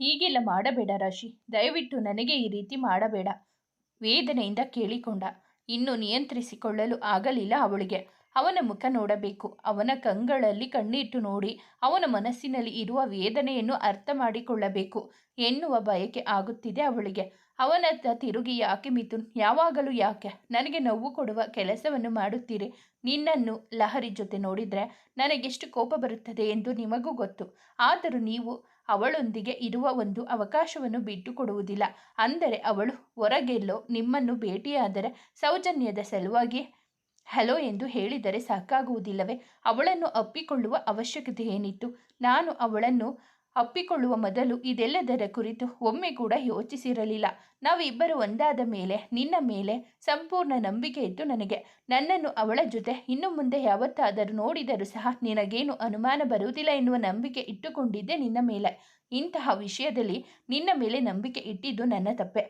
ಹೀಗೆಲ್ಲ ಮಾಡಬೇಡ ರಾಶಿ. ದಯವಿಟ್ಟು ನನಗೆ ಈ ರೀತಿ ಮಾಡಬೇಡ. ವೇದನೆಯಿಂದ ಕೇಳಿಕೊಂಡ. ಇನ್ನು ನಿಯಂತ್ರಿಸಿಕೊಳ್ಳಲು ಆಗಲಿಲ್ಲ ಅವಳಿಗೆ. ಅವನ ಮುಖ ನೋಡಬೇಕು. ಅವನ ಕಂಗಳಲ್ಲಿ ಕಣ್ಣಿಟ್ಟು ನೋಡಿ. ಅವನ ಮನಸ್ಸಿನಲ್ಲಿ ಇರುವ ವೇದನೆಯನ್ನು ಅರ್ಥ ಮಾಡಿಕೊಳ್ಳಬೇಕು. ಎನ್ನುವ ಬಯಕೆ ಆಗುತ್ತಿದೆ ಅವಳಿಗೆ. ಅವನತ್ತ ತಿರುಗಿ ಯಾಕೆ ಮಿಥುನ್? ಯಾವಾಗಲೂ ಯಾಕೆ? ನನಗೆ ನೋವು ಕೊಡುವ ಕೆಲಸವನ್ನು ಮಾಡುತ್ತೀರಿ. ನಿನ್ನನ್ನು ಲಹರಿ ಜೊತೆ ನೋಡಿದರೆ ನನಗೆಷ್ಟು ಕೋಪ ಬರುತ್ತದೆ ಎಂದು ನಿಮಗೂ ಗೊತ್ತು. ಆದರೂ ನೀವು ಅವಳೊಂದಿಗೆ ಇರುವ ಒಂದು ಅವಕಾಶವನ್ನು ಬಿಟ್ಟುಕೊಡುವುದಿಲ್ಲ. ಅಂದರೆ ಅವಳು ಹೊರಗೆಲ್ಲೋ ನಿಮ್ಮನ್ನು ಭೇಟಿಯಾದರೆ ಸೌಜನ್ಯದ ಸಲುವಾಗಿ ಹಲೋ ಎಂದು ಹೇಳಿದರೆ ಸಾಕಾಗುವುದಿಲ್ಲವೇ? ಅವಳನ್ನು ಅಪ್ಪಿಕೊಳ್ಳುವ ಅವಶ್ಯಕತೆ ಏನಿತ್ತು ನಾನು ಅವಳನ್ನು ಅಪ್ಪಿಕೊಳ್ಳುವ ಮೊದಲು ಇದೆಲ್ಲದರ ಕುರಿತು ಒಮ್ಮೆ ಕೂಡ ಯೋಚಿಸಿರಲಿಲ್ಲ. ನಾವಿಬ್ಬರು ಒಂದಾದ ಮೇಲೆ, ನಿನ್ನ ಮೇಲೆ ಸಂಪೂರ್ಣ ನಂಬಿಕೆ ಇತ್ತು ನನಗೆ. ನನ್ನನ್ನು ಅವಳ ಜೊತೆ, ಇನ್ನು ಮುಂದೆ ಯಾವತ್ತಾದರೂ ನೋಡಿದರೂ ಸಹ ನಿನಗೇನು ಅನುಮಾನ ಬರುವುದಿಲ್ಲ ಎನ್ನುವ ನಂಬಿಕೆ ಇಟ್ಟುಕೊಂಡಿದ್ದೆ ನಿನ್ನ ಮೇಲೆ. ಇಂತಹ ವಿಷಯದಲ್ಲಿ ನಿನ್ನ ಮೇಲೆ ನಂಬಿಕೆ ಇಟ್ಟಿದ್ದು ನನ್ನ ತಪ್ಪೆ.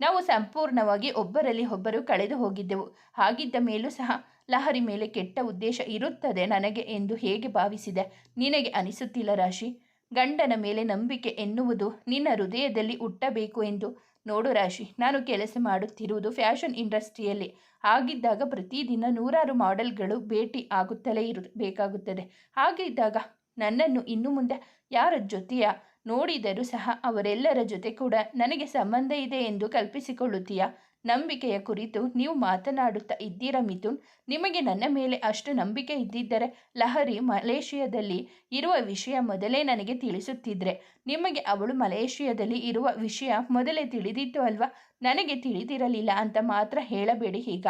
ನಾವು ಸಂಪೂರ್ಣವಾಗಿ ಒಬ್ಬರಲ್ಲಿ ಒಬ್ಬರು ಕಳೆದು ಹೋಗಿದ್ದೆವು. ಹಾಗಿದ್ದ ಮೇಲೂ ಸಹ ಲಹರಿ ಮೇಲೆ ಕೆಟ್ಟ ಉದ್ದೇಶ ಇರುತ್ತದೆ ನನಗೆ ಎಂದು ಹೇಗೆ ಭಾವಿಸಿದೆ? ನಿನಗೆ ಅನಿಸುತ್ತಿಲ್ಲ ರಾಶಿ? ಗಂಡನ ಮೇಲೆ ನಂಬಿಕೆ ಎನ್ನುವುದು ನಿನ್ನ ಹೃದಯದಲ್ಲಿ ಹುಟ್ಟಬೇಕು ಎಂದು. ನೋಡು ರಾಶಿ, ನಾನು ಕೆಲಸ ಮಾಡುತ್ತಿರುವುದು ಫ್ಯಾಷನ್ ಇಂಡಸ್ಟ್ರಿಯಲ್ಲಿ. ಆಗಿದ್ದಾಗ ಪ್ರತಿದಿನ ನೂರಾರು ಮಾಡೆಲ್ಗಳು ಭೇಟಿ ಆಗುತ್ತಲೇ ಇರು, ಬೇಕಾಗುತ್ತದೆ. ಹಾಗಿದ್ದಾಗ ನನ್ನನ್ನು ಇನ್ನು ಮುಂದೆ ಯಾರ ಜೊತೆಯ ನೋಡಿದರೂ ಸಹ ಅವರೆಲ್ಲರ ಜೊತೆ ಕೂಡ ನನಗೆ ಸಂಬಂಧ ಇದೆ ಎಂದು ಕಲ್ಪಿಸಿಕೊಳ್ಳುತ್ತೀಯ? ನಂಬಿಕೆಯ ಕುರಿತು ನೀವು ಮಾತನಾಡುತ್ತಾ ಇದ್ದೀರಾ ಮಿಥುನ್? ನಿಮಗೆ ನನ್ನ ಮೇಲೆ ಅಷ್ಟು ನಂಬಿಕೆ ಇದ್ದಿದ್ದರೆ ಲಹರಿ ಮಲೇಷಿಯಾದಲ್ಲಿ ಇರುವ ವಿಷಯ ಮೊದಲೇ ನನಗೆ ತಿಳಿಸುತ್ತಿದ್ರೆ, ನಿಮಗೆ ಅವಳು ಮಲೇಷಿಯಾದಲ್ಲಿ ಇರುವ ವಿಷಯ ಮೊದಲೇ ತಿಳಿದಿತ್ತು ಅಲ್ವಾ? ನನಗೆ ತಿಳಿದಿರಲಿಲ್ಲ ಅಂತ ಮಾತ್ರ ಹೇಳಬೇಡಿ ಈಗ.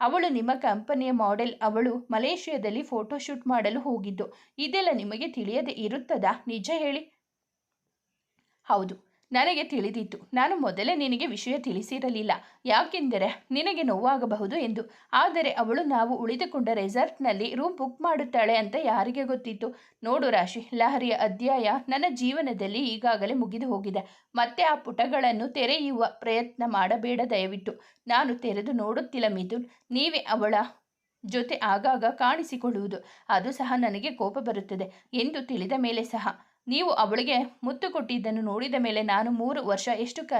ಅವಳು ನಿಮ್ಮ ಕಂಪನಿಯ ಮಾಡೆಲ್, ಅವಳು ಮಲೇಷಿಯಾದಲ್ಲಿ ಫೋಟೋಶೂಟ್ ಮಾಡಲು ಹೋಗಿದ್ದು, ಇದೆಲ್ಲ ನಿಮಗೆ ತಿಳಿಯದೆ ಇರುತ್ತದಾ? ನಿಜ ಹೇಳಿ. ಹೌದು, ನನಗೆ ತಿಳಿದಿತ್ತು. ನಾನು ಮೊದಲೇ ನಿನಗೆ ವಿಷಯ ತಿಳಿಸಿರಲಿಲ್ಲ. ಯಾಕೆಂದರೆ ನಿನಗೆ ನೋವಾಗಬಹುದು ಎಂದು. ಆದರೆ ಅವಳು ನಾವು ಉಳಿದುಕೊಂಡ ರೆಸಾರ್ಟ್ನಲ್ಲಿ ರೂಮ್ ಬುಕ್ ಮಾಡುತ್ತಾಳೆ ಅಂತ ಯಾರಿಗೆ ಗೊತ್ತಿತ್ತು? ನೋಡು ರಾಶಿ, ಲಹರಿಯ ಅಧ್ಯಾಯ ನನ್ನ ಜೀವನದಲ್ಲಿ ಈಗಾಗಲೇ ಮುಗಿದು ಹೋಗಿದೆ. ಮತ್ತೆ ಆ ಪುಟಗಳನ್ನು ತೆರೆಯುವ ಪ್ರಯತ್ನ ಮಾಡಬೇಡ ದಯವಿಟ್ಟು. ನಾನು ತೆರೆದು ನೋಡುತ್ತಿಲ್ಲ ಮಿಥುನ್. ನೀವೇ ಅವಳ ಜೊತೆ ಆಗಾಗ ಕಾಣಿಸಿಕೊಳ್ಳುವುದು. ಅದು ಸಹ ನನಗೆ ಕೋಪ ಬರುತ್ತದೆ ಎಂದು ತಿಳಿದ ಮೇಲೆ ಸಹ. ನೀವು ಅವಳಿಗೆ ಮುತ್ತು ಕೊಟ್ಟಿದ್ದನ್ನು ನೋಡಿದ ಮೇಲೆ ನಾನು ಮೂರು ವರ್ಷ ಎಷ್ಟು ಕ,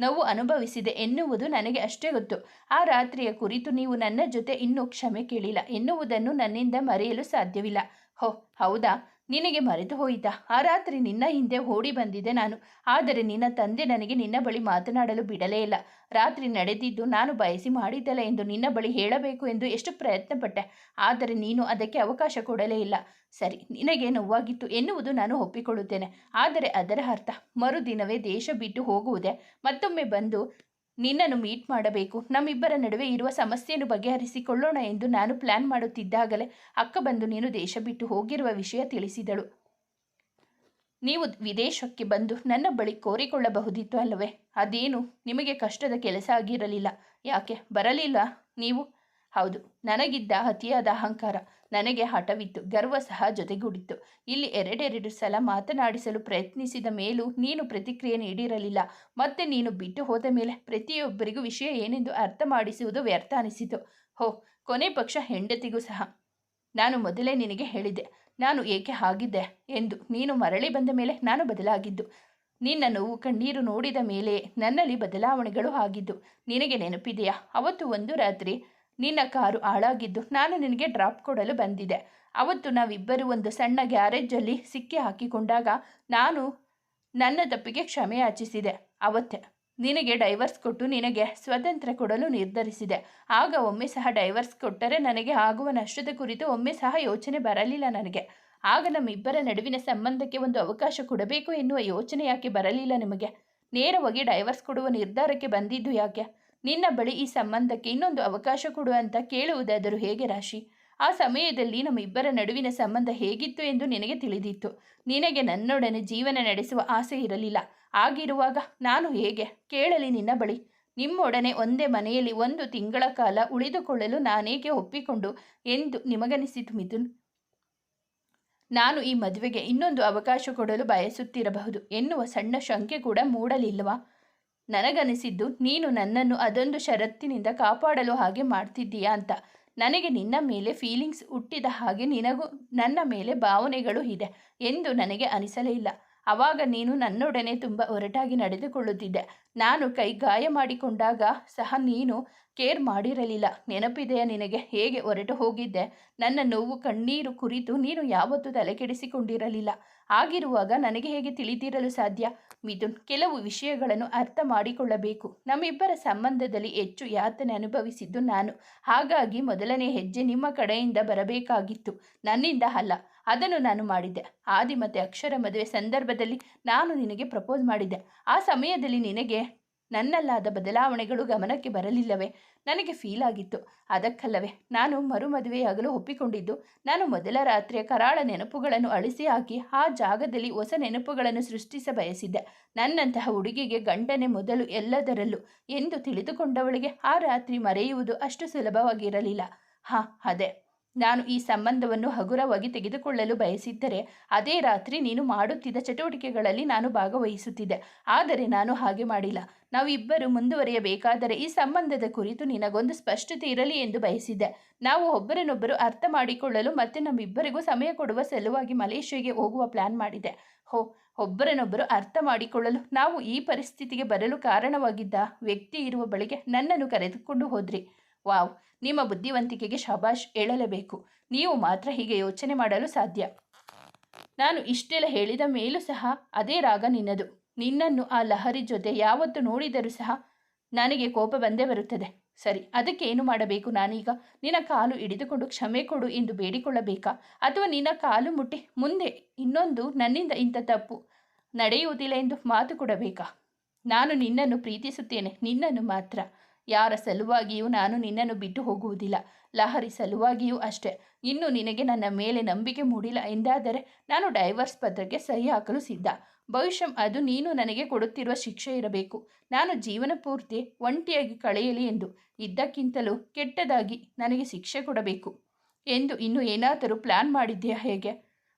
ನೋವು ಅನುಭವಿಸಿದೆ ಎನ್ನುವುದು ನನಗೆ ಅಷ್ಟೇ ಗೊತ್ತು. ಆ ರಾತ್ರಿಯ ಕುರಿತು ನೀವು ನನ್ನ ಜೊತೆ ಇನ್ನೂ ಕ್ಷಮೆ ಕೇಳಿಲ್ಲ ಎನ್ನುವುದನ್ನು ನನ್ನಿಂದ ಮರೆಯಲು ಸಾಧ್ಯವಿಲ್ಲ. ಹೋ, ಹೌದಾ? ನಿನಗೆ ಮರೆತು ಹೋಯಿತಾ? ಆ ರಾತ್ರಿ ನಿನ್ನ ಹಿಂದೆ ಓಡಿ ಬಂದಿದ್ದೆ ನಾನು. ಆದರೆ ನಿನ್ನ ತಂದೆ ನನಗೆ ನಿನ್ನ ಬಳಿ ಮಾತನಾಡಲು ಬಿಡಲೇ ಇಲ್ಲ. ರಾತ್ರಿ ನಡೆದಿದ್ದು ನಾನು ಬಯಸಿ ಮಾಡಿದ್ದಲ್ಲ ಎಂದು ನಿನ್ನ ಬಳಿ ಹೇಳಬೇಕು ಎಂದು ಎಷ್ಟು ಪ್ರಯತ್ನಪಟ್ಟೆ. ಆದರೆ ನೀನು ಅದಕ್ಕೆ ಅವಕಾಶ ಕೊಡಲೇ ಇಲ್ಲ. ಸರಿ, ನಿನಗೆ ನೋವಾಗಿತ್ತು ಎನ್ನುವುದು ನಾನು ಒಪ್ಪಿಕೊಳ್ಳುತ್ತೇನೆ. ಆದರೆ ಅದರ ಅರ್ಥ, ಮರುದಿನವೇ ದೇಶ ಬಿಟ್ಟು ಹೋಗುವುದೇ. ಮತ್ತೊಮ್ಮೆ ಬಂದು ನಿನ್ನನ್ನು ಮೀಟ್ ಮಾಡಬೇಕು. ನಮ್ಮಿಬ್ಬರ ನಡುವೆ ಇರುವ ಸಮಸ್ಯೆಯನ್ನು ಬಗೆಹರಿಸಿಕೊಳ್ಳೋಣ ಎಂದು ನಾನು ಪ್ಲಾನ್ ಮಾಡುತ್ತಿದ್ದಾಗಲೇ ಅಕ್ಕ ಬಂದು ನೀನು ದೇಶ ಬಿಟ್ಟು ಹೋಗಿರುವ ವಿಷಯ ತಿಳಿಸಿದಳು. ನೀವು ವಿದೇಶಕ್ಕೆ ಬಂದು ನನ್ನ ಬಳಿ ಕೋರಿಕೊಳ್ಳಬಹುದಿತ್ತು ಅಲ್ಲವೇ? ಅದೇನು? ನಿಮಗೆ ಕಷ್ಟದ ಕೆಲಸ ಆಗಿರಲಿಲ್ಲ. ಯಾಕೆ? ಬರಲಿಲ್ಲ? ನೀವು? ಹೌದು, ನನಗಿದ್ದ ಅತಿಯಾದ ಅಹಂಕಾರ. ನನಗೆ ಹಠವಿತ್ತು, ಗರ್ವ ಸಹ ಜೊತೆಗೂಡಿತ್ತು. ಇಲ್ಲಿ ಎರಡೆರಡು ಸಲ ಮಾತನಾಡಿಸಲು ಪ್ರಯತ್ನಿಸಿದ ಮೇಲೂ ನೀನು ಪ್ರತಿಕ್ರಿಯೆ ನೀಡಿರಲಿಲ್ಲ. ಮತ್ತೆ ನೀನು ಬಿಟ್ಟು ಹೋದ ಮೇಲೆ ಪ್ರತಿಯೊಬ್ಬರಿಗೂ ವಿಷಯ ಏನೆಂದು ಅರ್ಥ ಮಾಡಿಸುವುದು ವ್ಯರ್ಥ ಅನಿಸಿತು. ಹೋ, ಕೊನೆ ಪಕ್ಷ ಹೆಂಡತಿಗೂ ಸಹ. ನಾನು ಮೊದಲೇ ನಿನಗೆ ಹೇಳಿದೆ ನಾನು ಏಕೆ ಆಗಿದ್ದೆ ಎಂದು ನೀನು ಮರಳಿ ಬಂದ ಮೇಲೆ ನಾನು ಬದಲಾಗಿದ್ದು. ನಿನ್ನ ನೋವು ಕಣ್ಣೀರು ನೋಡಿದ ಮೇಲೆ ನನ್ನಲ್ಲಿ ಬದಲಾವಣೆಗಳು ಆಗಿದ್ದು, ನಿನಗೆ ನೆನಪಿದೆಯಾ? ಅವತ್ತು ಒಂದು ರಾತ್ರಿ ನಿನ್ನ ಕಾರು ಹಾಳಾಗಿದ್ದು ನಾನು ನಿನಗೆ ಡ್ರಾಪ್ ಕೊಡಲು ಬಂದಿದೆ. ಅವತ್ತು ನಾವಿಬ್ಬರು ಒಂದು ಸಣ್ಣ ಗ್ಯಾರೇಜಲ್ಲಿ ಸಿಕ್ಕಿ ಹಾಕಿಕೊಂಡಾಗ ನಾನು ನನ್ನ ತಪ್ಪಿಗೆ ಕ್ಷಮೆ ಯಾಚಿಸಿದೆ. ಅವತ್ತೆ, ನಿನಗೆ ಡೈವರ್ಸ್ ಕೊಟ್ಟು ನಿನಗೆ ಸ್ವತಂತ್ರ ಕೊಡಲು ನಿರ್ಧರಿಸಿದೆ. ಆಗ ಒಮ್ಮೆ ಸಹ ಡೈವರ್ಸ್ ಕೊಟ್ಟರೆ ನನಗೆ ಆಗುವ ನಷ್ಟದ ಕುರಿತು ಒಮ್ಮೆ ಸಹ ಯೋಚನೆ ಬರಲಿಲ್ಲ ನನಗೆ. ಆಗ ನಮ್ಮಿಬ್ಬರ ನಡುವಿನ ಸಂಬಂಧಕ್ಕೆ ಒಂದು ಅವಕಾಶ ಕೊಡಬೇಕು ಎನ್ನುವ ಯೋಚನೆ ಯಾಕೆ ಬರಲಿಲ್ಲ ನಿಮಗೆ? ನೇರವಾಗಿ ಡೈವರ್ಸ್ ಕೊಡುವ ನಿರ್ಧಾರಕ್ಕೆ ಬಂದಿದ್ದು ಯಾಕೆ? ನಿನ್ನ ಬಳಿ ಈ ಸಂಬಂಧಕ್ಕೆ ಇನ್ನೊಂದು ಅವಕಾಶ ಕೊಡು ಅಂತ ಕೇಳುವುದಾದರೂ ಹೇಗೆ ರಾಶಿ? ಆ ಸಮಯದಲ್ಲಿ ನಮ್ಮಿಬ್ಬರ ನಡುವಿನ ಸಂಬಂಧ ಹೇಗಿತ್ತು ಎಂದು ನಿನಗೆ ತಿಳಿದಿತ್ತು. ನಿನಗೆ ನನ್ನೊಡನೆ ಜೀವನ ನಡೆಸುವ ಆಸೆ ಇರಲಿಲ್ಲ. ಆಗಿರುವಾಗ ನಾನು ಹೇಗೆ? ಕೇಳಲಿ ನಿನ್ನ ಬಳಿ. ನಿಮ್ಮೊಡನೆ ಒಂದೇ ಮನೆಯಲ್ಲಿ ಒಂದು ತಿಂಗಳ ಕಾಲ ಉಳಿದುಕೊಳ್ಳಲು ನಾನೇಕೆ ಒಪ್ಪಿಕೊಂಡು? ಎಂದು ನಿಮಗನಿಸಿತು ಮಿಥುನ್. ನಾನು ಈ ಮದುವೆಗೆ ಇನ್ನೊಂದು ಅವಕಾಶ ಕೊಡಲು ಬಯಸುತ್ತಿರಬಹುದು ಎನ್ನುವ ಸಣ್ಣ ಶಂಕೆ ಕೂಡ ಮೂಡಲಿಲ್ಲವಾ? ನನಗನಿಸಿದ್ದು, ನೀನು ನನ್ನನ್ನು ಅದೊಂದು ಷರತ್ತಿನಿಂದ ಕಾಪಾಡಲು ಹಾಗೆ ಮಾಡ್ತಿದ್ದೀಯಾ ಅಂತ. ನನಗೆ ನಿನ್ನ ಮೇಲೆ ಫೀಲಿಂಗ್ಸ್ ಹುಟ್ಟಿದ ಹಾಗೆ ನಿನಗೂ ನನ್ನ ಮೇಲೆ ಭಾವನೆಗಳು ಇದೆ ಎಂದು ನನಗೆ ಅನಿಸಲೇ ಇಲ್ಲ. ಆವಾಗ ನೀನು ನನ್ನೊಡನೆ ತುಂಬ ಒರಟಾಗಿ ನಡೆದುಕೊಳ್ಳುತ್ತಿದ್ದೆ. ನಾನು ಕೈ ಗಾಯ ಮಾಡಿಕೊಂಡಾಗ ಸಹ ನೀನು ಕೇರ್ ಮಾಡಿರಲಿಲ್ಲ. ನೆನಪಿದೆಯಾ ನಿನಗೆ? ಹೇಗೆ ಹೊರಟು ಹೋಗಿದ್ದೆ? ನನ್ನ ನೋವು, ಕಣ್ಣೀರು ಕುರಿತು ನೀನು ಯಾವತ್ತೂ ತಲೆ ಕೆಡಿಸಿಕೊಂಡಿರಲಿಲ್ಲ ಆಗಿರುವಾಗ ನನಗೆ ಹೇಗೆ ತಿಳಿದಿರಲು ಸಾಧ್ಯ? ಮಿಥುನ್, ಕೆಲವು ವಿಷಯಗಳನ್ನು ಅರ್ಥ ಮಾಡಿಕೊಳ್ಳಬೇಕು. ನಮ್ಮಿಬ್ಬರ ಸಂಬಂಧದಲ್ಲಿ ಹೆಚ್ಚು ಯಾತನೆ ಅನುಭವಿಸಿದ್ದು ನಾನು. ಹಾಗಾಗಿ ಮೊದಲನೇ ಹೆಜ್ಜೆ ನಿಮ್ಮ ಕಡೆಯಿಂದ ಬರಬೇಕಾಗಿತ್ತು. ನನ್ನಿಂದ ಅಲ್ಲ, ಅದನ್ನು ನಾನು ಮಾಡಿದ್ದೆ. ಆದಿ ಮತ್ತು ಅಕ್ಷರ ಮದುವೆ ಸಂದರ್ಭದಲ್ಲಿ ನಾನು ನಿನಗೆ ಪ್ರಪೋಸ್ ಮಾಡಿದ್ದೆ. ಆ ಸಮಯದಲ್ಲಿ ನಿನಗೆ ನನ್ನಲ್ಲಾದ ಬದಲಾವಣೆಗಳು ಗಮನಕ್ಕೆ ಬರಲಿಲ್ಲವೇ? ನನಗೆ ಫೀಲ್ ಆಗಿತ್ತು. ಅದಕ್ಕಲ್ಲವೇ, ನಾನು ಮರು ಮದುವೆಯಾಗಲು ಒಪ್ಪಿಕೊಂಡಿದ್ದು, ನಾನು ಮೊದಲ ರಾತ್ರಿಯ ಕರಾಳ ನೆನಪುಗಳನ್ನು ಅಳಿಸಿ ಹಾಕಿ ಆ ಜಾಗದಲ್ಲಿ ಹೊಸ ನೆನಪುಗಳನ್ನು ಸೃಷ್ಟಿಸ ಬಯಸಿದ್ದೆ. ನನ್ನಂತಹ ಹುಡುಗಿಗೆ ಗಂಡನೆ ಮೊದಲು ಎಲ್ಲದರಲ್ಲೂ ಎಂದು ತಿಳಿದುಕೊಂಡವಳಿಗೆ ಆ ರಾತ್ರಿ ಮರೆಯುವುದು ಅಷ್ಟು ಸುಲಭವಾಗಿರಲಿಲ್ಲ. ಹಾಂ, ಅದೇ. ನಾನು ಈ ಸಂಬಂಧವನ್ನು ಹಗುರವಾಗಿ ತೆಗೆದುಕೊಳ್ಳಲು ಬಯಸಿದ್ದರೆ ಅದೇ ರಾತ್ರಿ ನೀನು ಮಾಡುತ್ತಿದ್ದ ಚಟುವಟಿಕೆಗಳಲ್ಲಿ ನಾನು ಭಾಗವಹಿಸುತ್ತಿದ್ದೆ. ಆದರೆ ನಾನು ಹಾಗೆ ಮಾಡಿಲ್ಲ. ನಾವಿಬ್ಬರು ಮುಂದುವರಿಯಬೇಕಾದರೆ ಈ ಸಂಬಂಧದ ಕುರಿತು ನಿನಗೊಂದು ಸ್ಪಷ್ಟತೆ ಇರಲಿ ಎಂದು ಬಯಸಿದ್ದೆ. ನಾವು ಒಬ್ಬರನ್ನೊಬ್ಬರು ಅರ್ಥ ಮಾಡಿಕೊಳ್ಳಲು ಮತ್ತೆ ನಮ್ಮಿಬ್ಬರಿಗೂ ಸಮಯ ಕೊಡುವ ಸಲುವಾಗಿ ಮಲೇಷ್ಯಾಗೆ ಹೋಗುವ ಪ್ಲಾನ್ ಮಾಡಿದೆ. ಹೋ, ಒಬ್ಬರನ್ನೊಬ್ಬರು ಅರ್ಥ ಮಾಡಿಕೊಳ್ಳಲು ನಾವು ಈ ಪರಿಸ್ಥಿತಿಗೆ ಬರಲು ಕಾರಣವಾಗಿದ್ದ ವ್ಯಕ್ತಿ ಇರುವ ಬಳಿಗೆ ನನ್ನನ್ನು ಕರೆದುಕೊಂಡು ಹೋದ್ರಿ. ವಾವ್, ನಿಮ್ಮ ಬುದ್ಧಿವಂತಿಕೆಗೆ ಶಬಾಷ್ ಹೇಳಲೇಬೇಕು ನೀವು ಮಾತ್ರ ಹೀಗೆ ಯೋಚನೆ ಮಾಡಲು ಸಾಧ್ಯ. ನಾನು ಇಷ್ಟೆಲ್ಲ ಹೇಳಿದ ಮೇಲೂ ಸಹ ಅದೇ ರಾಗ ನಿನ್ನದು. ನಿನ್ನನ್ನು ಆ ಲಹರಿ ಜೊತೆ ಯಾವತ್ತು ನೋಡಿದರೂ ಸಹ ನನಗೆ ಕೋಪ ಬಂದೇ ಬರುತ್ತದೆ. ಸರಿ ಅದಕ್ಕೆ ಏನು ಮಾಡಬೇಕು ನಾನೀಗ? ನಿನ್ನ ಕಾಲು ಹಿಡಿದುಕೊಂಡು ಕ್ಷಮೆ ಕೊಡು ಎಂದು ಬೇಡಿಕೊಳ್ಳಬೇಕಾ? ಅಥವಾ ನಿನ್ನ ಕಾಲು ಮುಟ್ಟಿ ಮುಂದೆ ಇನ್ನೊಂದು ನನ್ನಿಂದ ಇಂಥ ತಪ್ಪು ನಡೆಯುವುದಿಲ್ಲ ಎಂದು ಮಾತು ಕೊಡಬೇಕಾ? ನಾನು ನಿನ್ನನ್ನು ಪ್ರೀತಿಸುತ್ತೇನೆ, ನಿನ್ನನ್ನು ಮಾತ್ರ. ಯಾರ ಸಲುವಾಗಿಯೂ ನಾನು ನಿನ್ನನ್ನು ಬಿಟ್ಟು ಹೋಗುವುದಿಲ್ಲ. ಲಹರಿ ಸಲುವಾಗಿಯೂ ಅಷ್ಟೇ. ಇನ್ನು ನಿನಗೆ ನನ್ನ ಮೇಲೆ ನಂಬಿಕೆ ಮೂಡಿಲ್ಲ ಎಂದಾದರೆ ನಾನು ಡೈವರ್ಸ್ ಪತ್ರಕ್ಕೆ ಸಹಿ ಹಾಕಲು ಸಿದ್ಧ. ಭವಿಷ್ಯಂ ಅದು ನೀನು ನನಗೆ ಕೊಡುತ್ತಿರುವ ಶಿಕ್ಷೆ ಇರಬೇಕು. ನಾನು ಜೀವನ ಪೂರ್ತಿ ಒಂಟಿಯಾಗಿ ಕಳೆಯಲಿ ಎಂದು. ಇದ್ದಕ್ಕಿಂತಲೂ ಕೆಟ್ಟದಾಗಿ ನನಗೆ ಶಿಕ್ಷೆ ಕೊಡಬೇಕು. ಎಂದು ಇನ್ನು ಏನಾದರೂ ಪ್ಲಾನ್ ಮಾಡಿದ್ದೀಯಾ ಹೇಗೆ?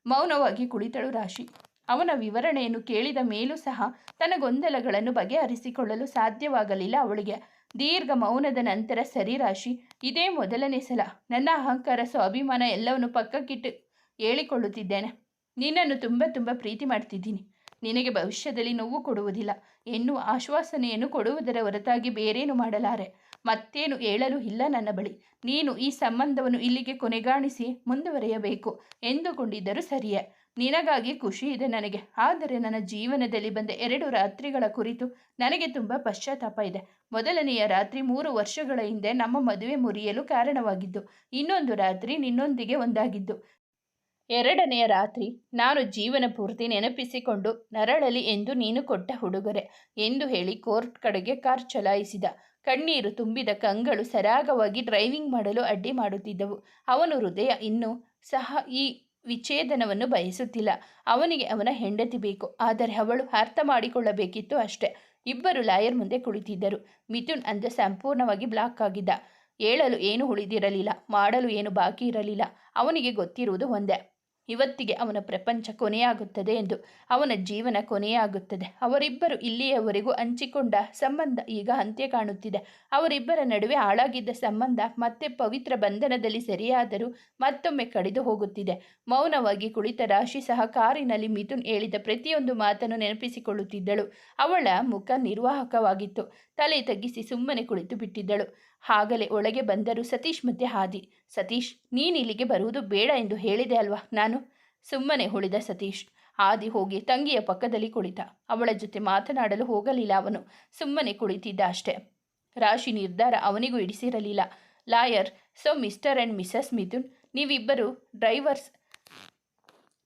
ಮೌನವಾಗಿ ಕುಳಿತಳು ರಾಶಿ. ಅವನ ವಿವರಣೆಯನ್ನು ಕೇಳಿದ ಮೇಲೂ ಸಹ ತನ್ನ ಗೊಂದಲಗಳನ್ನು ಬಗೆಹರಿಸಿಕೊಳ್ಳಲು ಸಾಧ್ಯವಾಗಲಿಲ್ಲ ಅವಳಿಗೆ. ದೀರ್ಘ ಮೌನದ ನಂತರ ಸರಿರಾಶಿ, ಇದೇ ಮೊದಲನೇ ಸಲ. ನನ್ನ ಅಹಂಕಾರ, ಸೊ ಅಭಿಮಾನ ಎಲ್ಲವನ್ನು ಪಕ್ಕಕ್ಕಿಟ್ಟು ಹೇಳಿಕೊಳ್ಳುತ್ತಿದ್ದೇನೆ. ನಿನ್ನನ್ನು ತುಂಬ ತುಂಬ ಪ್ರೀತಿ ಮಾಡ್ತಿದ್ದೀನಿ. ನಿನಗೆ ಭವಿಷ್ಯದಲ್ಲಿ ನೋವು ಕೊಡುವುದಿಲ್ಲ. ಎನ್ನುವ ಆಶ್ವಾಸನೆಯನ್ನು ಕೊಡುವುದರ ಹೊರತಾಗಿ ಬೇರೇನು ಮಾಡಲಾರೆ. ಮತ್ತೇನು ಹೇಳಲು ಇಲ್ಲ ನನ್ನ ಬಳಿ. ನೀನು ಈ ಸಂಬಂಧವನ್ನು ಇಲ್ಲಿಗೆ ಕೊನೆಗಾಣಿಸಿ ಮುಂದುವರೆಯಬೇಕು. ಎಂದುಕೊಂಡಿದ್ದರೂ ಸರಿಯೇ. ನಿನಗಾಗಿ ಖುಷಿ ಇದೆ ನನಗೆ. ಆದರೆ ನನ್ನ ಜೀವನದಲ್ಲಿ ಬಂದ ಎರಡು ರಾತ್ರಿಗಳ ಕುರಿತು ನನಗೆ ತುಂಬ ಪಶ್ಚಾತ್ತಾಪ ಇದೆ. ಮೊದಲನೆಯ ರಾತ್ರಿ ಮೂರು ವರ್ಷಗಳ ಹಿಂದೆ ನಮ್ಮ ಮದುವೆ ಮುರಿಯಲು ಕಾರಣವಾಗಿದ್ದು, ಇನ್ನೊಂದು ರಾತ್ರಿ ನಿನ್ನೊಂದಿಗೆ ಒಂದಾಗಿದ್ದು. ಎರಡನೆಯ ರಾತ್ರಿ ನಾನು ಜೀವನ ಪೂರ್ತಿ ನೆನಪಿಸಿಕೊಂಡು ನರಳಲಿ ಎಂದು ನೀನು ಕೊಟ್ಟ ಹುಡುಗರೆ ಎಂದು ಹೇಳಿ ಕೋರ್ಟ್ ಕಡೆಗೆ ಕಾರ್ ಚಲಾಯಿಸಿದ. ಕಣ್ಣೀರು ತುಂಬಿದ ಕಂಗಳು ಸರಾಗವಾಗಿ ಡ್ರೈವಿಂಗ್ ಮಾಡಲು ಅಡ್ಡಿ ಮಾಡುತ್ತಿದ್ದವು. ಅವನು ಹೃದಯ ಇನ್ನೂ ಸಹ ಈ ವಿಚ್ಛೇದನವನ್ನು ಬಯಸುತ್ತಿಲ್ಲ. ಅವನಿಗೆ ಅವನ ಹೆಂಡತಿ ಬೇಕು. ಆದರೆ ಅವಳು ಅರ್ಥ ಮಾಡಿಕೊಳ್ಳಬೇಕಿತ್ತು ಅಷ್ಟೆ. ಇಬ್ಬರು ಲಾಯರ್ ಮುಂದೆ ಕುಳಿತಿದ್ದರು. ಮಿಥುನ್ ಅಂದ ಸಂಪೂರ್ಣವಾಗಿ ಬ್ಲಾಕ್ ಆಗಿದ್ದ. ಹೇಳಲು ಏನು ಉಳಿದಿರಲಿಲ್ಲ. ಮಾಡಲು ಏನು ಬಾಕಿ ಇರಲಿಲ್ಲ. ಅವನಿಗೆ ಗೊತ್ತಿರುವುದು ಒಂದೇ. ಇವತ್ತಿಗೆ ಅವನ ಪ್ರಪಂಚ ಕೊನೆಯಾಗುತ್ತದೆ ಎಂದು ಅವನ ಜೀವನ ಕೊನೆಯಾಗುತ್ತದೆ. ಅವರಿಬ್ಬರು ಇಲ್ಲಿಯವರೆಗೂ ಹಂಚಿಕೊಂಡ ಸಂಬಂಧ ಈಗ ಅಂತ್ಯ ಕಾಣುತ್ತಿದೆ. ಅವರಿಬ್ಬರ ನಡುವೆ ಹಾಳಾಗಿದ್ದ ಸಂಬಂಧ ಮತ್ತೆ ಪವಿತ್ರ ಬಂಧನದಲ್ಲಿ ಸರಿಯಾದರೂ ಮತ್ತೊಮ್ಮೆ ಕಡಿದು ಹೋಗುತ್ತಿದೆ. ಮೌನವಾಗಿ ಕುಳಿತ ರಾಶಿ ಸಹ ಕಾರಿನಲ್ಲಿ ಮಿಥುನ್ ಹೇಳಿದ ಪ್ರತಿಯೊಂದು ಮಾತನ್ನು ನೆನಪಿಸಿಕೊಳ್ಳುತ್ತಿದ್ದಳು. ಅವಳ ಮುಖ ನಿರ್ವಾಹಕವಾಗಿತ್ತು. ತಲೆ ತಗ್ಗಿಸಿ ಸುಮ್ಮನೆ ಕುಳಿತು ಬಿಟ್ಟಿದ್ದಳು ಆಗಲೇ ಒಳಗೆ ಬಂದರು ಸತೀಶ್ ಮಧ್ಯೆ ಹಾದಿ. ಸತೀಶ್, ನೀನು ಇಲ್ಲಿಗೆ ಬರುವುದು ಬೇಡ ಎಂದು ಹೇಳಿದೆ ಅಲ್ವಾ ನಾನು? ಸುಮ್ಮನೆ ಉಳಿದ ಸತೀಶ್. ಆದಿ ಹೋಗಿ ತಂಗಿಯ ಪಕ್ಕದಲ್ಲಿ ಕುಳಿತ. ಅವಳ ಜೊತೆ ಮಾತನಾಡಲು ಹೋಗಲಿಲ್ಲ ಅವನು. ಸುಮ್ಮನೆ ಕುಳಿತಿದ್ದ ಅಷ್ಟೆ. ರಾಶಿ ನಿರ್ಧಾರ ಅವನಿಗೂ ಇಡಿಸಿರಲಿಲ್ಲ. Lawyer, so Mr and Mrs Mithun, ನೀವಿಬ್ಬರು ಡ್ರೈವರ್ಸ್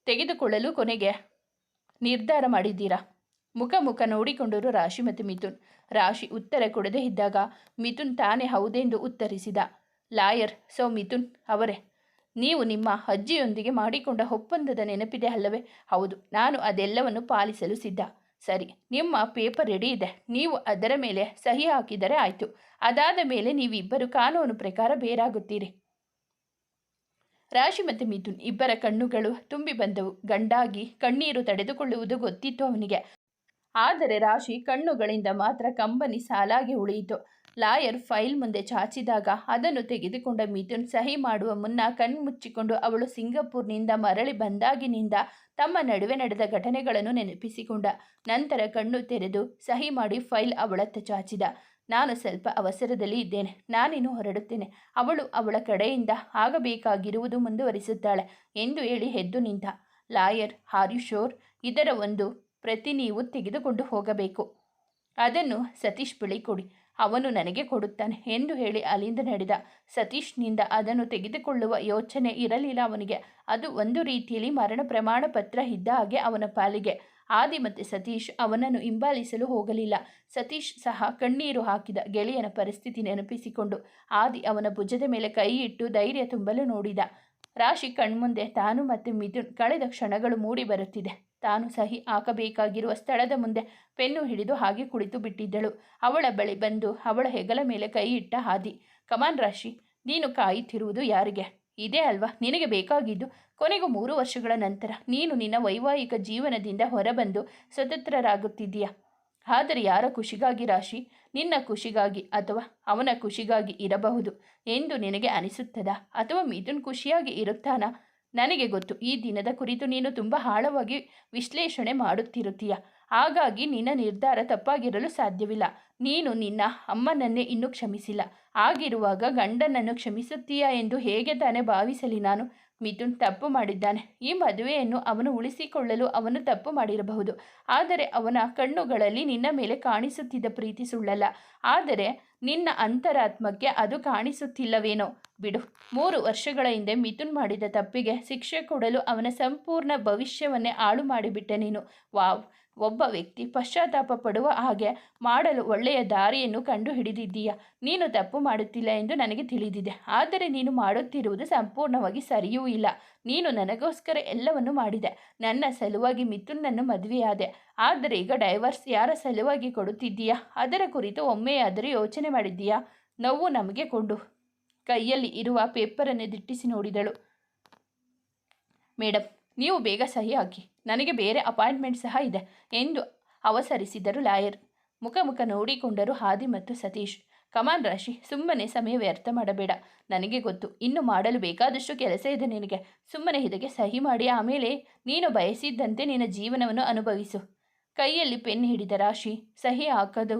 ತೆಗೆದುಕೊಳ್ಳಲು ಕೊನೆಗೆ ನಿರ್ಧಾರ ಮಾಡಿದ್ದೀರಾ? ಮುಖ ಮುಖ ನೋಡಿಕೊಂಡರು ರಾಶಿ ಮತ್ತು ಮಿಥುನ್. ರಾಶಿ ಉತ್ತರ ಕೊಡದೇ ಇದ್ದಾಗ ಮಿಥುನ್ ತಾನೇ ಹೌದೆಂದು ಉತ್ತರಿಸಿದ. ಲಾಯರ್, ಸೋ ಮಿಥುನ್ ಅವರೇ, ನೀವು ನಿಮ್ಮ ಅಜ್ಜಿಯೊಂದಿಗೆ ಮಾಡಿಕೊಂಡ ಒಪ್ಪಂದದ ನೆನಪಿದೆ ಅಲ್ಲವೇ? ಹೌದು, ನಾನು ಅದೆಲ್ಲವನ್ನು ಪಾಲಿಸಲು ಸಿದ್ಧ. ಸರಿ, ನಿಮ್ಮ ಪೇಪರ್ ರೆಡಿ ಇದೆ. ನೀವು ಅದರ ಮೇಲೆ ಸಹಿ ಹಾಕಿದರೆ ಆಯಿತು. ಅದಾದ ಮೇಲೆ ನೀವಿಬ್ಬರು ಕಾನೂನು ಪ್ರಕಾರ ಬೇರಾಗುತ್ತೀರಿ. ರಾಶಿ ಮತ್ತು ಮಿಥುನ್ ಇಬ್ಬರ ಕಣ್ಣುಗಳು ತುಂಬಿ ಬಂದವು. ಗಂಡಾಗಿ ಕಣ್ಣೀರು ತಡೆದುಕೊಳ್ಳುವುದು ಗೊತ್ತಿತ್ತು ಅವನಿಗೆ. ಆದರೆ ರಾಶಿ ಕಣ್ಣುಗಳಿಂದ ಮಾತ್ರ ಕಂಬನಿ ಸಾಲಾಗಿ ಉಳಿಯಿತು. ಲಾಯರ್ ಫೈಲ್ ಮುಂದೆ ಚಾಚಿದಾಗ ಅದನ್ನು ತೆಗೆದುಕೊಂಡ ಮಿಥುನ್ ಸಹಿ ಮಾಡುವ ಮುನ್ನ ಕಣ್ಮುಚ್ಚಿಕೊಂಡು ಅವಳು ಸಿಂಗಪುರ್ನಿಂದ ಮರಳಿ ಬಂದಾಗಿನಿಂದ ತಮ್ಮ ನಡುವೆ ನಡೆದ ಘಟನೆಗಳನ್ನು ನೆನಪಿಸಿಕೊಂಡ. ನಂತರ ಕಣ್ಣು ತೆರೆದು ಸಹಿ ಮಾಡಿ ಫೈಲ್ ಅವಳತ್ತ ಚಾಚಿದ. ನಾನು ಸ್ವಲ್ಪ ಅವಸರದಲ್ಲಿ ಇದ್ದೇನೆ. ನಾನಿನ್ನು ಹೊರಡುತ್ತೇನೆ. ಅವಳು ಅವಳ ಕಡೆಯಿಂದ ಆಗಬೇಕಾಗಿರುವುದು ಮುಂದುವರಿಸುತ್ತಾಳೆ ಎಂದು ಹೇಳಿ ಎದ್ದು ನಿಂತ. ಲಾಯರ್ ಹಾರ್ಯುಶೋರ್ ಶೋರ್ ಇದರ ಒಂದು ಪ್ರತಿ ನೀವು ತೆಗೆದುಕೊಂಡು ಹೋಗಬೇಕು. ಅದನ್ನು ಸತೀಶ್ ಬಳಿ ಕೊಡಿ. ಅವನು ನನಗೆ ಕೊಡುತ್ತಾನೆ ಎಂದು ಹೇಳಿ ಅಲ್ಲಿಂದ ನಡೆದ ಸತೀಶ್ನಿಂದ ಅದನ್ನು ತೆಗೆದುಕೊಳ್ಳುವ ಯೋಚನೆ ಇರಲಿಲ್ಲ ಅವನಿಗೆ. ಅದು ಒಂದು ರೀತಿಯಲ್ಲಿ ಮರಣ ಪ್ರಮಾಣ ಪತ್ರ ಇದ್ದ ಹಾಗೆ ಅವನ ಪಾಲಿಗೆ. ಆದಿ ಮತ್ತು ಸತೀಶ್ ಅವನನ್ನು ಹಿಂಬಾಲಿಸಲು ಹೋಗಲಿಲ್ಲ. ಸತೀಶ್ ಸಹ ಕಣ್ಣೀರು ಹಾಕಿದ ಗೆಳೆಯನ ಪರಿಸ್ಥಿತಿ ನೆನಪಿಸಿಕೊಂಡು ಆದಿ ಅವನ ಭುಜದ ಮೇಲೆ ಕೈ ಇಟ್ಟು ಧೈರ್ಯ ತುಂಬಲು ನೋಡಿದ. ರಾಶಿ ಕಣ್ಮುಂದೆ ತಾನು ಮತ್ತು ಮಿಥುನ್ ಕಳೆದ ಕ್ಷಣಗಳು ಮೂಡಿ ಬರುತ್ತಿದೆ ತಾನು ಸಹಿ ಹಾಕಬೇಕಾಗಿರುವ ಸ್ಥಳದ ಮುಂದೆ ಪೆನ್ನು ಹಿಡಿದು ಹಾಗೆ ಕುಳಿತು ಬಿಟ್ಟಿದ್ದಳು. ಅವಳ ಬಳಿ ಬಂದು ಅವಳ ಹೆಗಲ ಮೇಲೆ ಕೈ ಇಟ್ಟ ಹಾದಿ, ಕಮಾನ್ ರಾಶಿ, ನೀನು ಕಾಯುತ್ತಿರುವುದು ಯಾರಿಗೆ? ಇದೇ ಅಲ್ವಾ? ನಿನಗೆ ಬೇಕಾಗಿದ್ದು ಕೊನೆಗೂ ಮೂರು ವರ್ಷಗಳ ನಂತರ. ನೀನು ನಿನ್ನ ವೈವಾಹಿಕ ಜೀವನದಿಂದ ಹೊರಬಂದು ಸ್ವತಂತ್ರರಾಗುತ್ತಿದ್ದೀಯ? ಆದರೆ ಯಾರ ಖುಷಿಗಾಗಿ ರಾಶಿ? ನಿನ್ನ ಖುಷಿಗಾಗಿ ಅಥವಾ ಅವನ ಖುಷಿಗಾಗಿ ಇರಬಹುದು ಎಂದು ನಿನಗೆ ಅನಿಸುತ್ತದಾ? ಅಥವಾ ಮಿಥುನ್ ಖುಷಿಯಾಗಿ ಇರುತ್ತಾನಾ? ನನಗೆ ಗೊತ್ತು, ಈ ದಿನದ ಕುರಿತು ನೀನು ತುಂಬ ಆಳವಾಗಿ ವಿಶ್ಲೇಷಣೆ ಮಾಡುತ್ತಿರುತ್ತೀಯ. ಹಾಗಾಗಿ ನಿನ್ನ ನಿರ್ಧಾರ ತಪ್ಪಾಗಿರಲು ಸಾಧ್ಯವಿಲ್ಲ. ನೀನು ನಿನ್ನ ಅಮ್ಮನನ್ನೇ ಇನ್ನೂ ಕ್ಷಮಿಸಿಲ್ಲ. ಆಗಿರುವಾಗ ಗಂಡನನ್ನು ಕ್ಷಮಿಸುತ್ತೀಯಾ ಎಂದು ಹೇಗೆ ತಾನೇ ಭಾವಿಸಲಿ ನಾನು? ಮಿಥುನ್ ತಪ್ಪು ಮಾಡಿದ್ದಾನೆ. ಈ ಮದುವೆಯನ್ನು ಅವನು ಉಳಿಸಿಕೊಳ್ಳಲು ಅವನು ತಪ್ಪು ಮಾಡಿರಬಹುದು. ಆದರೆ ಅವನ ಕಣ್ಣುಗಳಲ್ಲಿ ನಿನ್ನ ಮೇಲೆ ಕಾಣಿಸುತ್ತಿದ್ದ ಪ್ರೀತಿ ಸುಳ್ಳಲ್ಲ. ಆದರೆ ನಿನ್ನ ಅಂತರಾತ್ಮಕ್ಕೆ ಅದು ಕಾಣಿಸುತ್ತಿಲ್ಲವೇನೋ. ಬಿಡು. ಮೂರು ವರ್ಷಗಳ ಹಿಂದೆ ಮಿಥುನ್ ಮಾಡಿದ ತಪ್ಪಿಗೆ ಶಿಕ್ಷೆ ಕೊಡಲು ಅವನ ಸಂಪೂರ್ಣ ಭವಿಷ್ಯವನ್ನೇ ಹಾಳು ಮಾಡಿಬಿಟ್ಟೆ ನೀನು. ವಾವ್. ಒಬ್ಬ ವ್ಯಕ್ತಿ ಪಶ್ಚಾತ್ತಾಪ ಪಡುವ ಹಾಗೆ ಮಾಡಲು ಒಳ್ಳೆಯ ದಾರಿಯನ್ನು ಕಂಡು ಹಿಡಿದಿದ್ದೀಯ ನೀನು ತಪ್ಪು ಮಾಡುತ್ತಿಲ್ಲ ಎಂದು ನನಗೆ ತಿಳಿದಿದೆ. ಆದರೆ ನೀನು ಮಾಡುತ್ತಿರುವುದು ಸಂಪೂರ್ಣವಾಗಿ ಸರಿಯೂ ಇಲ್ಲ. ನೀನು ನನಗೋಸ್ಕರ ಎಲ್ಲವನ್ನು ಮಾಡಿದೆ. ನನ್ನ ಸಲುವಾಗಿ ಮಿಥುನನ್ನು ಮದುವೆಯಾದೆ. ಆದರೆ ಈಗ ಡೈವರ್ಸ್ ಯಾರ ಸಲುವಾಗಿ ಕೊಡುತ್ತಿದ್ದೀಯಾ? ಅದರ ಕುರಿತು ಒಮ್ಮೆಯಾದರೂ ಯೋಚನೆ ಮಾಡಿದ್ದೀಯಾ? ನೋವು ನಮಗೆ ಕೊಡು. ಕೈಯಲ್ಲಿ ಇರುವ ಪೇಪರನ್ನು ದಿಟ್ಟಿಸಿ ನೋಡಿದಳು. ಮೇಡಮ್ ನೀವು ಬೇಗ ಸಹಿ ಹಾಕಿ. ನನಗೆ ಬೇರೆ ಅಪಾಯಿಂಟ್ಮೆಂಟ್ ಸಹ ಇದೆ ಎಂದು ಅವಸರಿಸಿದರು ಲಾಯರ್. ಮುಖ ಮುಖ ನೋಡಿಕೊಂಡರು ಹಾದಿ ಮತ್ತು ಸತೀಶ್. ಕಮಾನ್ ರಾಶಿ, ಸುಮ್ಮನೆ ಸಮಯ ವ್ಯರ್ಥ ಮಾಡಬೇಡ. ನನಗೆ ಗೊತ್ತು, ಇನ್ನು ಮಾಡಲು ಬೇಕಾದಷ್ಟು ಕೆಲಸ ಇದೆ ನಿನಗೆ. ಸುಮ್ಮನೆ ಇದಕ್ಕೆ ಸಹಿ ಮಾಡಿ, ಆಮೇಲೆ ನೀನು ಬಯಸಿದ್ದಂತೆ ನಿನ್ನ ಜೀವನವನ್ನು ಅನುಭವಿಸು. ಕೈಯಲ್ಲಿ ಪೆನ್ ಹಿಡಿದ ರಾಶಿ, ಸಹಿ ಹಾಕದು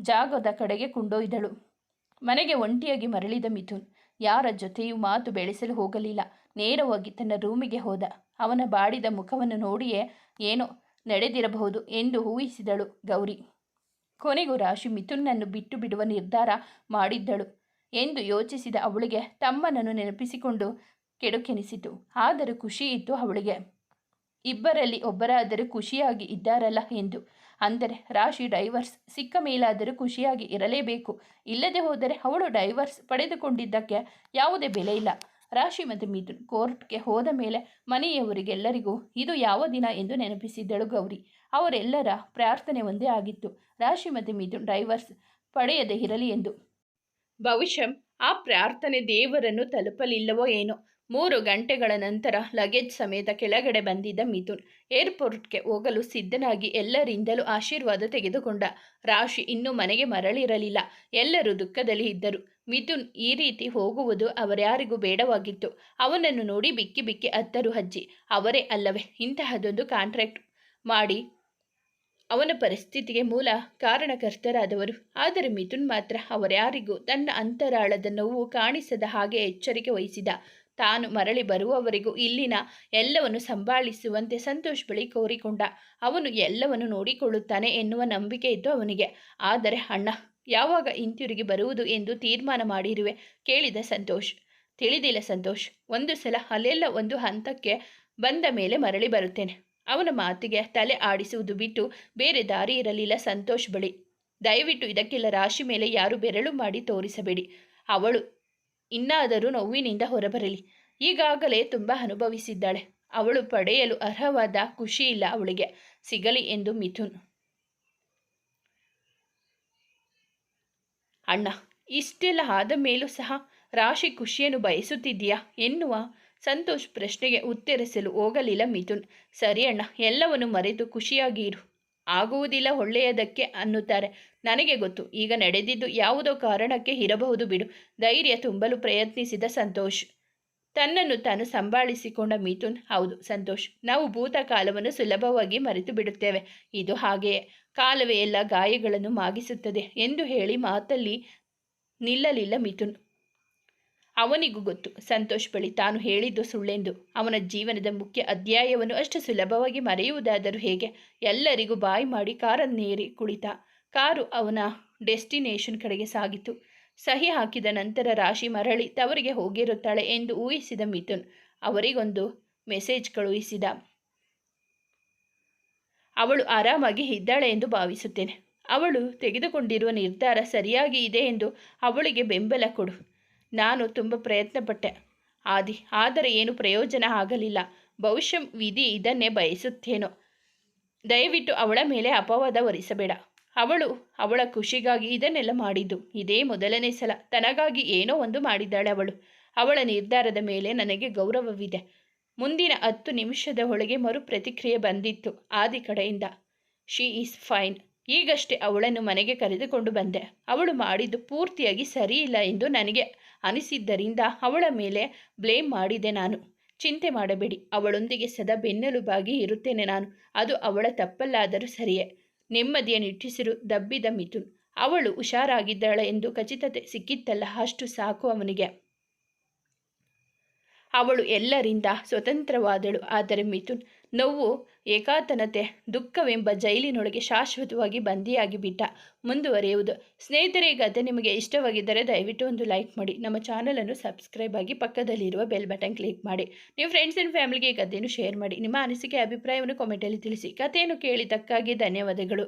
ಜಾಗದ ಕಡೆಗೆ ಕೊಂಡೊಯ್ದಳು. ಮನೆಗೆ ಒಂಟಿಯಾಗಿ ಮರಳಿದ ಮಿಥುನ್. ಯಾರ ಜೊತೆಯೂ ಮಾತು ಬೆಳೆಸಲು ಹೋಗಲಿಲ್ಲ. ನೇರವಾಗಿ ತನ್ನ ರೂಮಿಗೆ ಹೋದ. ಅವನ ಬಾಡಿದ ಮುಖವನ್ನು ನೋಡಿಯೇ ಏನೋ ನಡೆದಿರಬಹುದು ಎಂದು ಊಹಿಸಿದಳು ಗೌರಿ. ಕೊನೆಗೂ ರಾಶಿ ಮಿಥುನನ್ನು ಬಿಟ್ಟು ಬಿಡುವ ನಿರ್ಧಾರ ಮಾಡಿದ್ದಳು ಎಂದು ಯೋಚಿಸಿದ ಅವಳಿಗೆ ತಮ್ಮನನ್ನು ನೆನಪಿಸಿಕೊಂಡು ಕೆಡುಕೆನಿಸಿತು. ಆದರೂ ಖುಷಿ ಇತ್ತು ಅವಳಿಗೆ. ಇಬ್ಬರಲ್ಲಿ ಒಬ್ಬರಾದರೂ ಖುಷಿಯಾಗಿ ಇದ್ದಾರಲ್ಲ ಎಂದು. ಅಂದರೆ ರಾಶಿ ಡೈವರ್ಸ್ ಸಿಕ್ಕ ಮೇಲಾದರೂ ಖುಷಿಯಾಗಿ ಇರಲೇಬೇಕು. ಇಲ್ಲದೆ ಹೋದರೆ ಅವಳು ಡೈವರ್ಸ್ ಪಡೆದುಕೊಂಡಿದ್ದಕ್ಕೆ ಯಾವುದೇ ಬೆಲೆ ಇಲ್ಲ. ರಾಶಿ ಮತ್ತು ಮಿಥುನ್ ಕೋರ್ಟ್ಗೆ ಹೋದ ಮೇಲೆ ಮನೆಯವರಿಗೆಲ್ಲರಿಗೂ ಇದು ಯಾವ ದಿನ ಎಂದು ನೆನಪಿಸಿದ್ದಳು ಗೌರಿ. ಅವರೆಲ್ಲರ ಪ್ರಾರ್ಥನೆ ಒಂದೇ ಆಗಿತ್ತು. ರಾಶಿ ಮತ್ತು ಮಿಥುನ್ ಡೈವರ್ಸ್ ಪಡೆಯದೇ ಇರಲಿ ಎಂದು. ಬಹುಶಃ ಆ ಪ್ರಾರ್ಥನೆ ದೇವರನ್ನು ತಲುಪಲಿಲ್ಲವೋ ಏನೋ. ಮೂರು ಗಂಟೆಗಳ ನಂತರ ಲಗೇಜ್ ಸಮೇತ ಕೆಳಗಡೆ ಬಂದಿದ್ದ ಮಿಥುನ್ ಏರ್ಪೋರ್ಟ್ಗೆ ಹೋಗಲು ಸಿದ್ಧನಾಗಿ ಎಲ್ಲರಿಂದಲೂ ಆಶೀರ್ವಾದ ತೆಗೆದುಕೊಂಡ. ರಾಶಿ ಇನ್ನೂ ಮನೆಗೆ ಮರಳಿರಲಿಲ್ಲ. ಎಲ್ಲರೂ ದುಃಖದಲ್ಲಿ ಇದ್ದರು. ಮಿಥುನ್ ಈ ರೀತಿ ಹೋಗುವುದು ಅವರ್ಯಾರಿಗೂ ಬೇಡವಾಗಿತ್ತು. ಅವನನ್ನು ನೋಡಿ ಬಿಕ್ಕಿ ಬಿಕ್ಕಿ ಅತ್ತರು ಅಜ್ಜಿ. ಅವರೇ ಅಲ್ಲವೇ, ಇಂತಹದೊಂದು ಕಾಂಟ್ರಾಕ್ಟ್ ಮಾಡಿ ಅವನ ಪರಿಸ್ಥಿತಿಗೆ ಮೂಲ ಕಾರಣಕರ್ತರಾದವರು. ಆದರೆ ಮಿಥುನ್ ಮಾತ್ರ ಅವರ್ಯಾರಿಗೂ ತನ್ನ ಅಂತರಾಳದ ನೋವು ಕಾಣಿಸದ ಹಾಗೆ ಎಚ್ಚರಿಕೆ ವಹಿಸಿದ. ತಾನು ಮರಳಿ ಬರುವವರೆಗೂ ಇಲ್ಲಿನ ಎಲ್ಲವನ್ನು ಸಂಭಾಳಿಸುವಂತೆ ಸಂತೋಷ್ ಬಳಿ ಕೋರಿಕೊಂಡ. ಅವನು ಎಲ್ಲವನ್ನು ನೋಡಿಕೊಳ್ಳುತ್ತಾನೆ ಎನ್ನುವ ನಂಬಿಕೆ ಇತ್ತು ಅವನಿಗೆ. ಆದರೆ ಅಣ್ಣ ಯಾವಾಗ ಹಿಂತಿರುಗಿ ಬರುವುದು ಎಂದು ತೀರ್ಮಾನ ಮಾಡಿರುವೆ, ಕೇಳಿದ ಸಂತೋಷ್. ತಿಳಿದಿಲ್ಲ ಸಂತೋಷ್. ಒಂದು ಸಲ ಅಲ್ಲೆಲ್ಲ ಒಂದು ಹಂತಕ್ಕೆ ಬಂದ ಮೇಲೆ ಮರಳಿ ಬರುತ್ತೇನೆ. ಅವನ ಮಾತಿಗೆ ತಲೆ ಆಡಿಸುವುದು ಬಿಟ್ಟು ಬೇರೆ ದಾರಿ ಇರಲಿಲ್ಲ ಸಂತೋಷ್ ಬಳಿ. ದಯವಿಟ್ಟು ಇದಕ್ಕೆಲ್ಲ ರಾಶಿ ಮೇಲೆ ಯಾರು ಬೆರಳು ಮಾಡಿ ತೋರಿಸಬೇಡಿ. ಅವಳು ಇನ್ನಾದರೂ ನೋವಿನಿಂದ ಹೊರಬರಲಿ. ಈಗಾಗಲೇ ತುಂಬ ಅನುಭವಿಸಿದ್ದಾಳೆ. ಅವಳು ಪಡೆಯಲು ಅರ್ಹವಾದ ಖುಷಿ ಇಲ್ಲ ಅವಳಿಗೆ. ಸಿಗಲಿ ಎಂದು ಮಿಥುನ್ ಅಣ್ಣ, ಇಷ್ಟೆಲ್ಲ ಆದ ಮೇಲೂ ಸಹ ರಾಶಿ ಖುಷಿಯನ್ನು ಬಯಸುತ್ತಿದ್ದೀಯಾ ಎನ್ನುವ ಸಂತೋಷ್ ಪ್ರಶ್ನೆಗೆ ಉತ್ತರಿಸಲು ಹೋಗಲಿಲ್ಲ ಮಿಥುನ್. ಸರಿ ಅಣ್ಣ, ಎಲ್ಲವನ್ನು ಮರೆತು ಖುಷಿಯಾಗಿ ಇರು. ಆಗುವುದಿಲ್ಲ ಒಳ್ಳೆಯದಕ್ಕೆ ಅನ್ನುತ್ತಾರೆ. ನನಗೆ ಗೊತ್ತು, ಈಗ ನಡೆದಿದ್ದು ಯಾವುದೋ ಕಾರಣಕ್ಕೆ ಇರಬಹುದು ಬಿಡು. ಧೈರ್ಯ ತುಂಬಲು ಪ್ರಯತ್ನಿಸಿದ ಸಂತೋಷ್. ತನ್ನನ್ನು ತಾನು ಸಂಭಾಳಿಸಿಕೊಂಡ ಮಿಥುನ್, ಹೌದು ಸಂತೋಷ್, ನಾವು ಭೂತಕಾಲವನ್ನು ಸುಲಭವಾಗಿ ಮರೆತು ಬಿಡುತ್ತೇವೆ. ಇದು ಹಾಗೆಯೇ. ಕಾಲವೇ ಎಲ್ಲ ಗಾಯಗಳನ್ನು ಮಾಗಿಸುತ್ತದೆ ಎಂದು ಹೇಳಿ ಮಾತಲ್ಲಿ ನಿಲ್ಲಲಿಲ್ಲ ಮಿಥುನ್. ಅವನಿಗೂ ಗೊತ್ತು, ಸಂತೋಷ್ ಬಳಿ ತಾನು ಹೇಳಿದ್ದು ಸುಳ್ಳೆಂದು. ಅವನ ಜೀವನದ ಮುಖ್ಯ ಅಧ್ಯಾಯವನ್ನು ಅಷ್ಟು ಸುಲಭವಾಗಿ ಮರೆಯುವುದಾದರೂ ಹೇಗೆ? ಎಲ್ಲರಿಗೂ ಬಾಯಿ ಮಾಡಿ ಕಾರನ್ನೇರಿ ಕುಳಿತ. ಕಾರು ಅವನ ಡೆಸ್ಟಿನೇಷನ್ ಕಡೆಗೆ ಸಾಗಿತು. ಸಹಿ ಹಾಕಿದ ನಂತರ ರಾಶಿ ಮರಳಿ ತವರಿಗೆ ಹೋಗಿರುತ್ತಾಳೆ ಎಂದು ಊಹಿಸಿದ ಮಿಥುನ್ ಅವರಿಗೊಂದು ಮೆಸೇಜ್ ಕಳುಹಿಸಿದ. ಅವಳು ಆರಾಮಾಗಿ ಇದ್ದಾಳೆ ಎಂದು ಭಾವಿಸುತ್ತೇನೆ. ಅವಳು ತೆಗೆದುಕೊಂಡಿರುವ ನಿರ್ಧಾರ ಸರಿಯಾಗಿ ಇದೆ ಎಂದು ಅವಳಿಗೆ ಬೆಂಬಲ ಕೊಡು. ನಾನು ತುಂಬ ಪ್ರಯತ್ನಪಟ್ಟೆ. ಆದಿ, ಆದರೆ ಏನು ಪ್ರಯೋಜನ ಆಗಲಿಲ್ಲ. ಬಹುಶಃ ವಿಧಿ ಇದನ್ನೇ ಬಯಸುತ್ತೇನೋ. ದಯವಿಟ್ಟು ಅವಳ ಮೇಲೆ ಅಪವಾದ ಹೊರಿಸಬೇಡ. ಅವಳು ಅವಳ ಖುಷಿಗಾಗಿ ಇದನ್ನೆಲ್ಲ ಮಾಡಿದ್ದು. ಇದೇ ಮೊದಲನೇ ಸಲ. ತನಗಾಗಿ ಏನೋ ಒಂದು ಮಾಡಿದ್ದಾಳೆ ಅವಳು. ಅವಳ ನಿರ್ಧಾರದ ಮೇಲೆ ನನಗೆ ಗೌರವವಿದೆ. ಮುಂದಿನ ಹತ್ತು ನಿಮಿಷದ ಒಳಗೆ ಮರು ಪ್ರತಿಕ್ರಿಯೆ ಬಂದಿತ್ತು ಆದಿ ಕಡೆಯಿಂದ. She is fine. ಈಗಷ್ಟೇ ಅವಳನ್ನು ಮನೆಗೆ ಕರೆದುಕೊಂಡು ಬಂದೆ. ಅವಳು ಮಾಡಿದ್ದು ಪೂರ್ತಿಯಾಗಿ ಸರಿಯಿಲ್ಲ ಎಂದು ನನಗೆ ಅನಿಸಿದ್ದರಿಂದ ಅವಳ ಮೇಲೆ ಬ್ಲೇಮ್ ಮಾಡಿದೆ ನಾನು. ಚಿಂತೆ ಮಾಡಬೇಡಿ, ಅವಳೊಂದಿಗೆ ಸದಾ ಬೆನ್ನೆಲುಬಾಗಿ ಇರುತ್ತೇನೆ ನಾನು. ಅದು ಅವಳ ತಪ್ಪಲ್ಲಾದರೂ ಸರಿಯೇ. ನೆಮ್ಮದಿಯ ನಿಟ್ಟಿಸಿರು ದಬ್ಬಿದ ಮಿಥುನ್. ಅವಳು ಹುಷಾರಾಗಿದ್ದಾಳೆ ಎಂದು ಖಚಿತತೆ ಸಿಕ್ಕಿತ್ತಲ್ಲ, ಅಷ್ಟು ಸಾಕು ಅವನಿಗೆ. ಅವಳು ಎಲ್ಲರಿಂದ ಸ್ವತಂತ್ರವಾದಳು. ಆದರೆ ಮಿಥುನ್, ನೋವು, ಏಕಾತನತೆ, ದುಃಖವೆಂಬ ಜೈಲಿನೊಳಗೆ ಶಾಶ್ವತವಾಗಿ ಬಂದಿಯಾಗಿ ಬಿಟ್ಟ ಮುಂದುವರಿಯುವುದು. ಸ್ನೇಹಿತರೆ, ಈ ನಿಮಗೆ ಇಷ್ಟವಾಗಿದ್ದರೆ ದಯವಿಟ್ಟು ಒಂದು ಲೈಕ್ ಮಾಡಿ. ನಮ್ಮ ಚಾನಲನ್ನು ಸಬ್ಸ್ಕ್ರೈಬ್ ಆಗಿ ಪಕ್ಕದಲ್ಲಿರುವ ಬೆಲ್ ಬಟನ್ ಕ್ಲಿಕ್ ಮಾಡಿ. ನೀವು ಫ್ರೆಂಡ್ಸ್ ಆ್ಯಂಡ್ ಫ್ಯಾಮಿಲಿಗೆ ಈ ಶೇರ್ ಮಾಡಿ. ನಿಮ್ಮ ಅನಿಸಿಕೆ, ಅಭಿಪ್ರಾಯವನ್ನು ಕಾಮೆಂಟಲ್ಲಿ ತಿಳಿಸಿ. ಕಥೆಯನ್ನು ಕೇಳಿದ್ದಕ್ಕಾಗಿ ಧನ್ಯವಾದಗಳು.